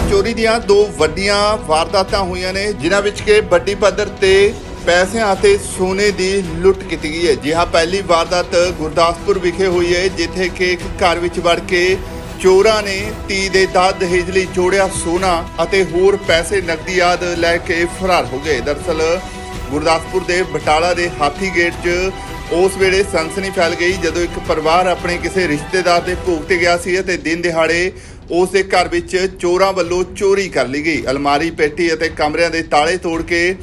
ਚੋਰੀ ਦੀਆਂ ਦੋ ਵੱਡੀਆਂ ਵਾਰਦਾਤਾਂ ਹੋਈਆਂ ਨੇ, ਜਿਨ੍ਹਾਂ ਵਿੱਚ ਕਿ ਵੱਡੀ ਪੱਧਰ ਤੇ ਪੈਸਿਆਂ ਅਤੇ ਸੋਨੇ ਦੀ ਲੁੱਟ ਕੀਤੀ ਗਈ ਹੈ। ਜਿਹਾ ਪਹਿਲੀ ਵਾਰਦਾਤ ਗੁਰਦਾਸਪੁਰ ਵਿਖੇ ਹੋਈ ਹੈ, ਜਿੱਥੇ ਕਿ ਇੱਕ ਘਰ ਵਿੱਚ ਵੜ ਕੇ ਚੋਰਾਂ ਨੇ ਧੀ ਦੇ ਦਾਜ ਦਹੇਜ ਲਈ ਜੋੜਿਆ ਸੋਨਾ ਅਤੇ ਹੋਰ ਪੈਸੇ ਨਕਦੀ ਆਦ ਲੈ ਕੇ ਫਰਾਰ ਹੋ ਗਏ। ਦਰਅਸਲ, ਗੁਰਦਾਸਪੁਰ ਦੇ ਬਟਾਲਾ ਦੇ ਹਾਥੀ ਗੇਟ 'ਚ ਉਸ ਵੇਲੇ ਸਨਸਨੀ ਫੈਲ ਗਈ, ਜਦੋਂ ਇੱਕ ਪਰਿਵਾਰ ਆਪਣੇ ਕਿਸੇ ਰਿਸ਼ਤੇਦਾਰ ਦੇ ਭੋਗ ਤੇ ਗਿਆ ਸੀ ਅਤੇ ਦਿਨ ਦਿਹਾੜੇ ਉਸ ਦੇ ਘਰ ਵਿੱਚ ਚੋਰਾਂ ਵੱਲੋਂ ਚੋਰੀ ਕਰ ਲਈ ਗਈ। ਅਲਮਾਰੀ, ਪੇਟੀ ਅਤੇ ਕਮਰਿਆਂ ਦੇ ਤਾਲੇ ਤੋੜ ਕੇ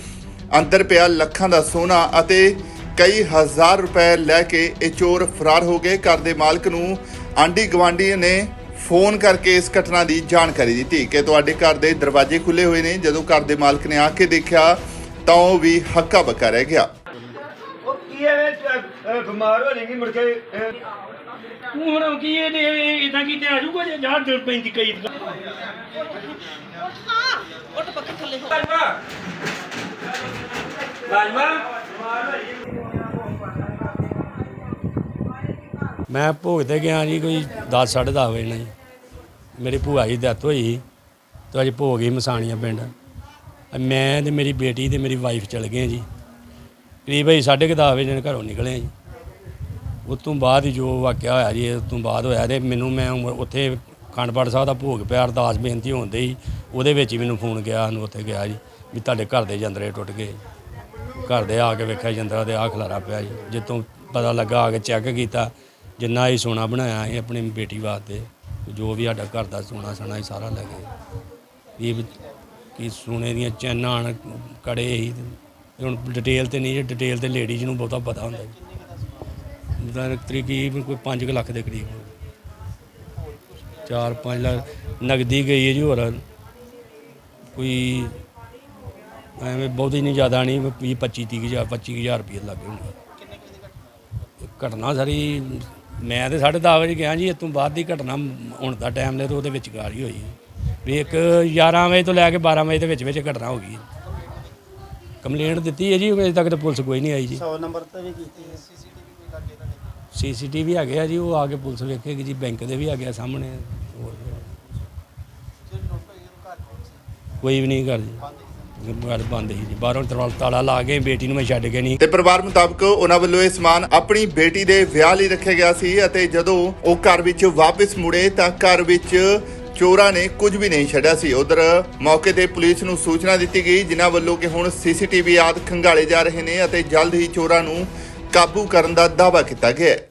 ਅੰਦਰ ਪਿਆ ਲੱਖਾਂ ਦਾ ਸੋਨਾ ਅਤੇ ਕਈ ਹਜ਼ਾਰ ਰੁਪਏ ਲੈ ਕੇ ਇਹ ਚੋਰ ਫਰਾਰ ਹੋ ਗਏ। ਘਰ ਦੇ ਮਾਲਕ ਨੂੰ ਆਂਢੀ ਗਵਾਂਢੀ ਨੇ ਫੋਨ ਕਰਕੇ ਇਸ ਘਟਨਾ ਦੀ ਜਾਣਕਾਰੀ ਦਿੱਤੀ ਕਿ ਤੁਹਾਡੇ ਘਰ ਦੇ ਦਰਵਾਜ਼ੇ ਖੁੱਲੇ ਹੋਏ ਨੇ। ਜਦੋਂ ਘਰ ਦੇ ਮਾਲਕ ਨੇ ਆ ਕੇ ਦੇਖਿਆ ਤਾਂ ਉਹ ਵੀ ਹੱਕਾ ਬੱਕਾ ਰਹਿ ਗਿਆ। ਬਿਮਾਰ ਹੋ ਜਾਏਗੀ ਮੁੜ ਕੇ ਤੂੰ ਹੁਣ ਕੀ ਇਹ ਇਦਾਂ ਕੀਤੇ ਆ ਜਾਊਗਾ ਜੇ ਜਾਂ ਦਿਲ ਪੈਂਦੀ ਕਈ ਉੱਠ ਪੱਖੇ ਥੱਲੇ ਹੋ ਰਾਜਮਾ? ਮੈਂ ਭੋਗ ਤੇ ਗਿਆ ਜੀ ਕੋਈ 10 10:30 ਵਜੇ ਨਾਲ ਜੀ ਮੇਰੀ ਭੂਆ ਜੀ ਦੀ ਡੈਥ ਹੋਈ ਸੀ ਤੇ ਅੱਜ ਭੋਗ ਹੀ ਮਸਾਣੀਆਂ ਪਿੰਡ। ਮੈਂ ਤੇ ਮੇਰੀ ਬੇਟੀ ਤੇ ਮੇਰੀ ਵਾਈਫ ਚਲ ਗਏ ਜੀ। ਕਰੀਬ ਅਸੀਂ 10:30 ਵਜੇ ਨਾਲ ਘਰੋਂ ਨਿਕਲੇ ਜੀ। ਉਸ ਤੋਂ ਬਾਅਦ ਹੀ ਜੋ ਵਾਕਿਆ ਹੋਇਆ ਜੀ ਉਸ ਤੋਂ ਬਾਅਦ ਹੋਇਆ ਤੇ ਮੈਨੂੰ ਮੈਂ ਉਮ- ਉੱਥੇ ਖੰਡਪੜ ਸਾਹਿਬ ਦਾ ਭੋਗ ਪਿਆ ਅਰਦਾਸ ਬੇਨਤੀ ਹੁੰਦੇ ਹੀ ਉਹਦੇ ਵਿੱਚ ਹੀ ਮੈਨੂੰ ਫੋਨ ਗਿਆ ਸਾਨੂੰ ਉੱਥੇ ਗਿਆ ਜੀ ਵੀ ਤੁਹਾਡੇ ਘਰ ਦੇ ਜੰਦਰੇ ਟੁੱਟ ਗਏ ਘਰ ਦੇ ਆ ਕੇ ਵੇਖਿਆ ਜੰਦਰਾ ਤੇ ਆ ਖਲਾਰਾ ਪਿਆ ਜੀ ਜਿੱਤੋਂ ਪਤਾ ਲੱਗਾ ਆ ਕੇ ਚੈੱਕ ਕੀਤਾ ਜਿੰਨਾ ਹੀ ਸੋਨਾ ਬਣਾਇਆ ਸੀ ਆਪਣੀ ਬੇਟੀ ਵਾਸਤੇ ਜੋ ਵੀ ਸਾਡਾ ਘਰ ਦਾ ਸੋਨਾ ਸਣਾ ਹੀ ਸਾਰਾ ਲੈ ਗਏ। ਇਹ ਵੀ ਕੀ ਸੋਨੇ ਦੀਆਂ ਚੈਨਾਂ ਹਨ, ਕੜੇ ਹੀ ਹੁਣ ਡਿਟੇਲ ਤੇ ਨਹੀਂ ਜੀ ਡਿਟੇਲ ਤੇ ਲੇਡੀਜ਼ ਨੂੰ ਬਹੁਤਾ ਪਤਾ ਹੁੰਦਾ ਜੀ। ਦਾ ਤਕਰੀਬਨ ਕੋਈ 5 ਲੱਖ ਦੇ ਕਰੀਬ 4-5 ਲੱਖ, ਨਗਦੀ ਗਈ ਹੈ ਜੀ ਹੋਰ। ਕੋਈ ਐਵੇਂ ਬਹੁਤੀ ਨਹੀਂ, ਜ਼ਿਆਦਾ ਨਹੀਂ 20 25 30 ਹਜ਼ਾਰ 25 ਹਜ਼ਾਰ ਰੁਪਏ ਲੱਗੇ ਹੋਣਗੇ। ਘਟਨਾ ਸਾਰੀ, ਮੈਂ ਤੇ 10:30 ਵਜੇ ਗਿਆ ਜੀ ਇਸ ਤੋਂ ਬਾਅਦ ਦੀ ਘਟਨਾ ਹੁਣ ਦਾ ਟਾਈਮ ਲੈ ਤੇ ਉਹਦੇ ਵਿੱਚ ਗਾਰ ਹੀ। ਹੋਈ ਵੀ ਇੱਕ 11 ਵਜੇ ਤੋਂ ਲੈ ਕੇ 12 ਵਜੇ ਦੇ ਵਿੱਚ ਵਿੱਚ ਘਟਨਾ ਹੋ ਗਈ ਕੰਪਲੇਂਟ ਦਿੱਤੀ ਹੈ ਜੀ, ਅਜੇ ਤੱਕ ਤਾਂ ਪੁਲਿਸ ਕੋਈ ਨਹੀਂ ਆਈ ਜੀ। 100 ਨੰਬਰ ਤੇ ਵੀ ਕੀਤੀ ਹੈ ਸੀਸੀਟੀਵੀ ਕੋਈ ਲੱਗੇ ਤਾਂ ਨਹੀਂ ਸੀਸੀਟੀਵੀ ਹੈਗੇ ਆ ਜੀ, ਉਹ ਆ ਕੇ ਪੁਲਿਸ ਵੇਖੇਗੀ ਜੀ, ਬੈਂਕ ਦੇ ਵੀ ਹੈਗੇ ਆ ਸਾਹਮਣੇ। ਹੋਰ ਵੀ। ਜੇ ਕੋਈ ਵੀ ਨਹੀਂ ਕਰ ਜੀ। ਘਰ ਬੰਦ ਸੀ ਜੀ। ਬਾਹਰੋਂ ਤਾਲਾ ਤਾਲਾ ਲਾ ਕੇ ਬੇਟੀ ਨੂੰ ਮੈਂ ਛੱਡ ਕੇ ਨਹੀਂ। ਤੇ ਪਰਿਵਾਰ ਮੁਤਾਬਕ ਉਹਨਾਂ ਵੱਲੋਂ ਇਹ ਸਮਾਨ ਆਪਣੀ ਬੇਟੀ ਦੇ ਵਿਆਹ ਲਈ ਰੱਖਿਆ ਗਿਆ ਸੀ ਅਤੇ ਜਦੋਂ ਉਹ ਘਰ ਵਿੱਚ ਵਾਪਸ ਮੁੜੇ ਤਾਂ ਘਰ ਵਿੱਚ ਚੋਰਾਂ ਨੇ ਕੁਝ ਵੀ ਨਹੀਂ ਛੱਡਿਆ ਸੀ। ਉਧਰ ਮੌਕੇ ਤੇ ਪੁਲਿਸ ਨੂੰ ਸੂਚਨਾ ਦਿੱਤੀ ਗਈ, ਜਿਨ੍ਹਾਂ ਵੱਲੋਂ ਕਿ ਹੁਣ ਸੀਸੀਟੀਵੀ ਆਦ ਖੰਗਾਲੇ ਜਾ ਰਹੇ ਨੇ ਅਤੇ ਜਲਦ ਹੀ ਚੋਰਾਂ ਨੂੰ ਕਾਬੂ ਕਰਨ ਦਾ ਦਾਅਵਾ ਕੀਤਾ ਗਿਆ ਹੈ।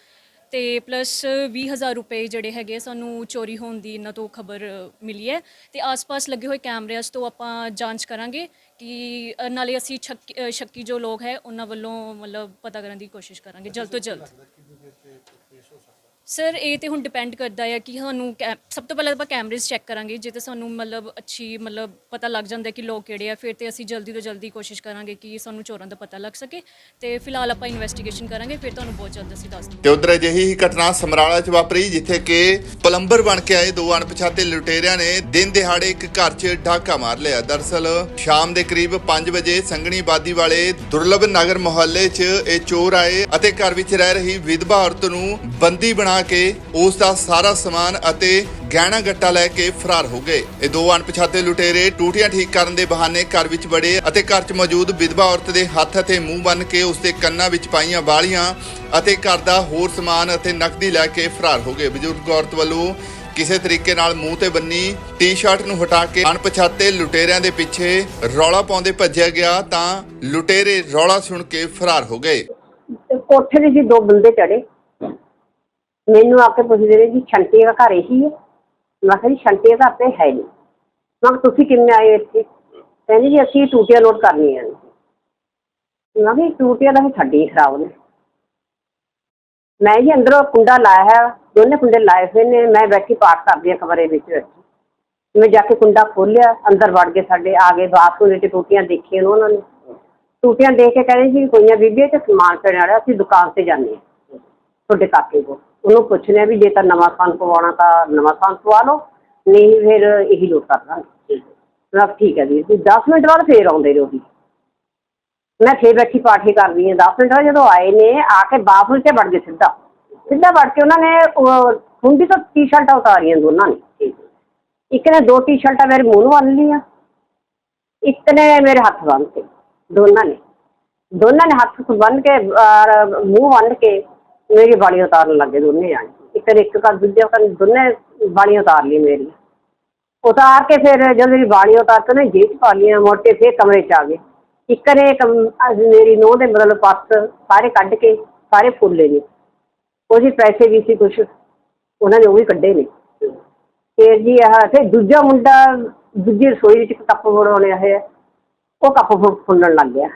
ਤੇ ਪਲੱਸ 20000 ਰੁਪਏ ਜਿਹੜੇ ਹੈਗੇ ਆ, ਸਾਨੂੰ ਚੋਰੀ ਹੋਣ ਦੀ ਇਹਨਾਂ ਤੋਂ ਖਬਰ ਮਿਲੀ ਹੈ। ਤੇ ਆਸ-ਪਾਸ ਲੱਗੇ ਹੋਏ ਕੈਮਰਿਆਂ ਤੋਂ ਆਪਾਂ ਜਾਂਚ ਕਰਾਂਗੇ ਕਿ ਅ, ਨਾਲੇ ਅਸੀਂ ਸ਼ੱਕੀ ਅ, ਸ਼ੱਕੀ ਜੋ ਲੋਕ ਹੈ ਉਹਨਾਂ ਵੱਲੋਂ ਮਤਲਬ ਪਤਾ ਕਰਨ ਦੀ ਕੋਸ਼ਿਸ਼ ਕਰਾਂਗੇ। ਜਲਦ ਤੋਂ ਜਲਦ। ਸਰ ਇਹ ਤੇ ਹੁਣ ਡਿਪੈਂਡ ਕਰਦਾ ਹੈ ਕਿ ਸਾਨੂੰ ਕੈ- ਸਭ ਤੋਂ ਪਹਿਲਾਂ ਆਪਾਂ ਕੈਮਰੇਜ਼ ਚੈੱਕ ਕਰਾਂਗੇ, ਜੇ ਤੇ ਸਾਨੂੰ ਮਤਲਬ ਅੱਛੀ, ਮਤਲਬ ਪਤਾ ਲੱਗ ਜਾਂਦਾ ਕਿ ਲੋਕ ਕਿਹੜੇ ਆ, ਫਿਰ ਤੇ ਅਸੀਂ ਜਲਦੀ ਤੋਂ ਜਲਦੀ ਕੋਸ਼ਿਸ਼ ਕਰਾਂਗੇ ਕਿ ਸਾਨੂੰ ਚੋਰਾਂ ਦਾ ਪਤਾ ਲੱਗ ਸਕੇ ਤੇ ਫਿਲਹਾਲ ਆਪਾਂ ਇਨਵੈਸਟੀਗੇਸ਼ਨ ਕਰਾਂਗੇ, ਫਿਰ ਤੁਹਾਨੂੰ ਬਹੁਤ ਜਲਦ ਅਸੀਂ ਦੱਸ ਦਵਾਂਗੇ। ਤੇ ਉਧਰ ਅਜਿਹੀ ਹੀ ਘਟਨਾ ਸਮਰਾਲਾ 'ਚ ਵਾਪਰੀ, ਜਿੱਥੇ ਕਿ ਪਲੰਬਰ ਬਣ ਕੇ ਆਏ ਦੋ ਅਣਪਛਾਤੇ ਲੁਟੇਰਿਆਂ ਨੇ ਦਿਨ ਦਿਹਾੜੇ ਇੱਕ ਘਰ 'ਚ ਡਾਕਾ ਮਾਰ ਲਿਆ। ਦਰਸਲ ਸ਼ਾਮ ਦੇ ਕਰੀਬ 5 ਵਜੇ ਸੰਗਣੀ ਆਬਾਦੀ ਵਾਲੇ ਦੁਰਲਭ ਨਗਰ ਮੁਹੱਲੇ 'ਚ ਇਹ ਚੋਰ ਆਏ ਅਤੇ ਘਰ ਵਿੱਚ ਰਹਿ ਰਹੀ ਵਿਧਵਾ ਔਰਤ ਨੂੰ ਬੰਦੀ ਬਣਾ ਕੇ ਉਸ ਦਾ ਸਾਰਾ ਸਮਾਨ ਅਤੇ ਗਹਿਣਾ ਗੱਟਾ ਲੈ ਕੇ ਫਰਾਰ ਹੋ ਗਏ। ਇਹ ਦੋ ਅਣਪਛਾਤੇ ਲੁਟੇਰੇ ਟੂਟੀਆਂ ਠੀਕ ਕਰਨ ਦੇ ਬਹਾਨੇ ਘਰ ਵਿੱਚ ਵੜੇ ਅਤੇ ਘਰ 'ਚ ਮੌਜੂਦ ਵਿਧਵਾ ਔਰਤ ਦੇ ਹੱਥ ਅਤੇ ਮੂੰਹ ਬੰਨ ਕੇ ਉਸ ਦੇ ਕੰਨਾਂ ਵਿੱਚ ਪਾਈਆਂ ਵਾਲੀਆਂ ਅਤੇ ਘਰ ਦਾ ਹੋਰ ਸਮਾਨ ਅਤੇ ਨਕਦੀ ਲੈ ਕੇ ਫਰਾਰ ਹੋ ਗਏ। ਬਜ਼ੁਰਗ ਔਰਤ ਵੱਲੋਂ ਕਿਸੇ ਤਰੀਕੇ ਨਾਲ ਮੂੰਹ ਤੇ ਬੰਨੀ ਟੀ-ਸ਼ਰਟ ਨੂੰ ਹਟਾ ਕੇ ਅਣਪਛਾਤੇ ਲੁਟੇਰਿਆਂ ਦੇ ਪਿੱਛੇ ਰੌਲਾ ਪਾਉਂਦੇ ਭੱਜਿਆ ਗਿਆ ਤਾਂ ਲੁਟੇਰੇ ਰੌਲਾ ਸੁਣ ਕੇ ਫਰਾਰ ਹੋ ਗਏ। ਕੋਠੇ ਦੇ ਜੀ ਦੋ ਬੰਦੇ ਚੜੇ ਮੈਨੂੰ ਆ ਕੇ ਪੁੱਛਦੇ ਰਹੇ ਜੀ, ਛੰਟੇ ਦਾ ਘਰ ਇਹੀ ਹੈ। ਮੈਂ ਕਿਹਾ ਜੀ, ਛੰਟੇ ਦਾ ਘਰ ਤੇ ਹੈ ਨਹੀਂ। ਮੈਂ ਕਿਹਾ, ਤੁਸੀਂ ਕਿਵੇਂ ਆਏ ਇੱਥੇ? ਕਹਿੰਦੇ ਜੀ, ਅਸੀਂ ਟੂਟੀਆਂ ਲੋਡ ਕਰਨੀਆਂ ਨੇ। ਮੈਂ ਕਿਹਾ ਜੀ ਟੂਟੀਆਂ ਦਾ ਵੀ ਸਾਡੀ ਖਰਾਬ ਨੇ। ਮੈਂ ਜੀ ਅੰਦਰੋਂ ਕੁੰਡਾ ਲਾਇਆ ਹੈ, ਦੋਨੇ ਕੁੰਡੇ ਲਾਏ ਹੋਏ ਨੇ। ਮੈਂ ਬੈਠੀ ਪਾਠ ਕਰਦੀ ਹਾਂ ਕਮਰੇ ਵਿੱਚ ਬੈਠੀ ਮੈਂ ਜਾ ਕੇ ਕੁੰਡਾ ਖੋਲ੍ਹਿਆ, ਅੰਦਰ ਵੜ ਕੇ ਸਾਡੇ, ਆ ਗਏ ਬਾਥਰੂਮ ਵਿੱਚ ਟੂਟੀਆਂ ਦੇਖੀਆਂ ਉਹਨਾਂ ਨੇ। ਟੂਟੀਆਂ ਦੇਖ ਕੇ ਕਹਿੰਦੇ ਜੀ, ਕੋਈ ਨਾ ਬੀਬੀ, ਇਹ ਤੇ ਸਮਾਨ ਪੈਣ ਵਾਲਾ, ਅਸੀਂ ਦੁਕਾਨ ਤੇ ਜਾਂਦੇ ਹਾਂ। ਤੁਹਾਡੇ ਕਾਕੇ ਕੋਲ। ਉਹਨੂੰ ਪੁੱਛਣਾ ਵੀ ਜੇ ਤਾਂ ਨਵਾਂ ਸੰਨ ਪਵਾਉਣਾ ਤਾਂ ਨਵਾਂ ਸੰਨ ਪਵਾ ਲਓ, ਨਹੀਂ ਫਿਰ ਇਹੀ ਲੋਟ ਕਰ ਦਾਂਗੇ। ਮੈਂ ਠੀਕ ਹੈ ਵੀਰ ਜੀ 10 ਮਿੰਟ ਬਾਅਦ ਫੇਰ ਆਉਂਦੇ ਨੇ ਉਹੀ ਮੈਂ ਫੇਰ ਬੈਠੀ ਪਾਠੀ ਕਰਦੀ ਹਾਂ। 10 ਮਿੰਟ ਬਾਅਦ ਜਦੋਂ ਆਏ ਨੇ, ਆ ਕੇ ਬਾਥਰੂਮ 'ਚ ਵੜ ਗਏ ਸਿੱਧਾ। ਸਿੱਧਾ ਵੜ ਕੇ ਉਹਨਾਂ ਨੇ ਹੁੰਦੀ ਤਾਂ ਟੀ-ਸ਼ਰਟਾਂ ਉਤਾਰੀਆਂ ਦੋਨਾਂ ਨੇ। ਇੱਕ ਨੇ ਦੋ ਟੀ-ਸ਼ਰਟਾਂ ਮੇਰੇ ਮੂੰਹ ਨੂੰ ਬੰਨ ਲਈਆਂ। ਇੱਕ ਨੇ ਮੇਰੇ ਹੱਥ ਬੰਨ ਤੇ, ਦੋਨਾਂ ਨੇ। ਦੋਨਾਂ ਨੇ ਹੱਥ ਬੰਨ ਕੇ ਮੂੰਹ ਬੰਨ ਕੇ ਮੇਰੀ ਬਾਣੀ ਉਤਾਰਨ ਲੱਗੇ ਦੋਨੇ ਜਾਣੇ। ਇੱਕ ਨੇ ਇੱਕ ਕਰ ਦੂਜਾ ਕਰ ਦੋਨੇ ਬਾਣੀ ਉਤਾਰ ਲਈ ਮੇਰੀ। ਉਤਾਰ ਕੇ ਫਿਰ ਜਦੋਂ ਮੇਰੀ ਬਾਣੀ ਉਤਾਰ ਕੇ ਨੇ ਜੇਬ 'ਚ ਪਾ ਲਈਆਂ ਮੋਟੇ ਫਿਰ ਕਮਰੇ 'ਚ ਆ ਗਏ। ਇੱਕ ਨੇ ਕਮ- ਮੇਰੀ ਨੂੰਹ ਦੇ ਮਤਲਬ ਪਰਸ ਸਾਰੇ ਕੱਢ ਕੇ ਸਾਰੇ ਫੁੱਲੇ ਨੇ। ਉਹਦੇ ਪੈਸੇ ਵੀ ਸੀ ਕੁਛ, ਉਹਨਾਂ ਨੇ ਉਹ ਵੀ ਕੱਢੇ ਨੇ। ਫਿਰ ਜੀ ਆਹ ਤੇ ਦੂਜਾ ਮੁੰਡਾ ਦੂਜੀ ਰਸੋਈ ਵਿੱਚ ਇੱਕ ਕੱਪ ਬਣਾਉਣੇ ਆਏ ਉਹ ਕੱਪ ਫੁ- ਫੁੱਲਣ ਲੱਗ ਗਿਆ।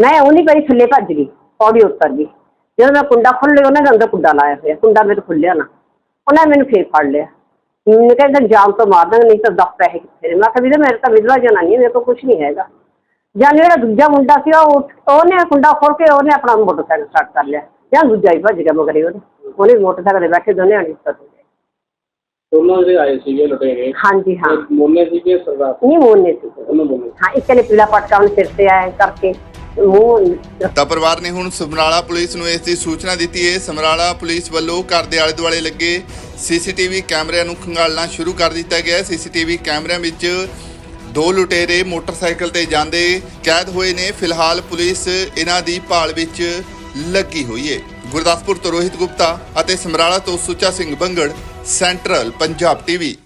ਮੈਂ ਉਹ ਨਹੀਂ ਪਈ ਥੱਲੇ ਭੱਜ ਗਈ, ਪੌੜੀ ਉੱਤਰ ਗਈ। ਜਦੋਂ ਮੈਂ ਕੁੰਡਾ ਖੋਲ੍ਹਿਆ ਉਹਨਾਂ ਦੇ ਅੰਦਰ ਕੁੰਡਾ ਲਾਇਆ ਹੋਇਆ ਕੁੰਡਾ ਮੇਰੇ ਖੁੱਲਿਆ ਨਾ ਉਹਨਾਂ ਨੇ ਮੈਨੂੰ ਫੇਰ ਫੜ ਲਿਆ। ਮੈਨੂੰ ਕਹਿੰਦਾ ਜਾਮ ਤੋਂ ਮਾਰ ਦਾਂਗੇ ਨਹੀਂ ਤਾਂ ਦਸ ਪੈਸੇ ਕਿੱਥੇ ਨੇ? ਮੈਂ ਕਿਹਾ ਵੀਰੇ ਮੇਰੇ ਤਾਂ ਵਿਧਵਾ ਜਨਾਨੀ ਹੈ, ਮੇਰੇ ਕੋਲ ਕੁਝ ਨਹੀਂ ਹੈਗਾ। ਜਾਂ ਜਿਹੜਾ ਦੂਜਾ ਮੁੰਡਾ ਸੀ ਉਹ ਉੱਠ- ਉਹਨੇ ਕੁੰਡਾ ਖੋਲ ਕੇ ਉਹਨੇ ਆਪਣਾ ਮੋਟਰਸਾਈਕਲ ਸਟਾਰਟ ਕਰ ਲਿਆ। ਜਾਂ ਦੂਜਾ ਹੀ ਭੱਜ ਗਿਆ ਮਗਰੇ ਉਹਦੇ। ਉਹਨੇ ਵੀ ਮੋਟਰਸਾਈਕਲ ਤੇ ਬੈਠੇ ਦੋਨੇ ਆਣੇ ਸੱਤ ਦੋਨੋਂ ਜਿਹੜੇ ਆਏ ਸੀਗੇ ਲੁਟੇਰੇ ਹਾਂਜੀ ਹਾਂ। ਮੋਨੇ ਸੀਗੇ ਸਰਦਾਰ? ਨਹੀਂ ਮੋਨੇ ਸੀ। ਉਹਨੂੰ ਬੋਲੇ ਹਾਂ ਇੱਕ ਨੇ ਪੀਲਾ ਪਟਕਾ ਉਹਨੇ ਸਿਰ ਤੇ ਆਇਆ ਕਰਕੇ। ਮੂੰਹ ਤਾਂ ਪਰਿਵਾਰ ਨੇ ਹੁਣ ਸਮਰਾਲਾ ਪੁਲਿਸ ਨੂੰ ਇਸ ਦੀ ਸੂਚਨਾ ਦਿੱਤੀ। ਹੈ ਸਮਰਾਲਾ ਪੁਲਿਸ ਵੱਲੋਂ ਘਰ ਦੇ ਆਲੇ ਦੁਆਲੇ ਲੱਗੇ ਸੀਸੀਟੀਵੀ ਕੈਮਰਿਆਂ ਨੂੰ ਖੰਗਾਲਣਾ ਸ਼ੁਰੂ ਕਰ ਦਿੱਤਾ ਗਿਆ। ਹੈ ਸੀਸੀਟੀਵੀ ਕੈਮਰਿਆਂ ਵਿੱਚ ਦੋ ਲੁਟੇਰੇ ਮੋਟਰਸਾਈਕਲ ਤੇ ਜਾਂਦੇ ਕੈਦ ਹੋਏ ਨੇ। ਫਿਲਹਾਲ ਪੁਲਿਸ ਇਹਨਾਂ ਦੀ ਭਾਲ ਵਿੱਚ ਲੱਗੀ ਹੋਈ ਹੈ ਗੁਰਦਾਸਪੁਰ ਤੋਂ ਰੋਹਿਤ ਗੁਪਤਾ ਅਤੇ ਸਮਰਾਲਾ ਤੋਂ ਸੁੱਚਾ ਸਿੰਘ ਬੰਗੜ, ਸੈਂਟਰਲ ਪੰਜਾਬ ਟੀਵੀ।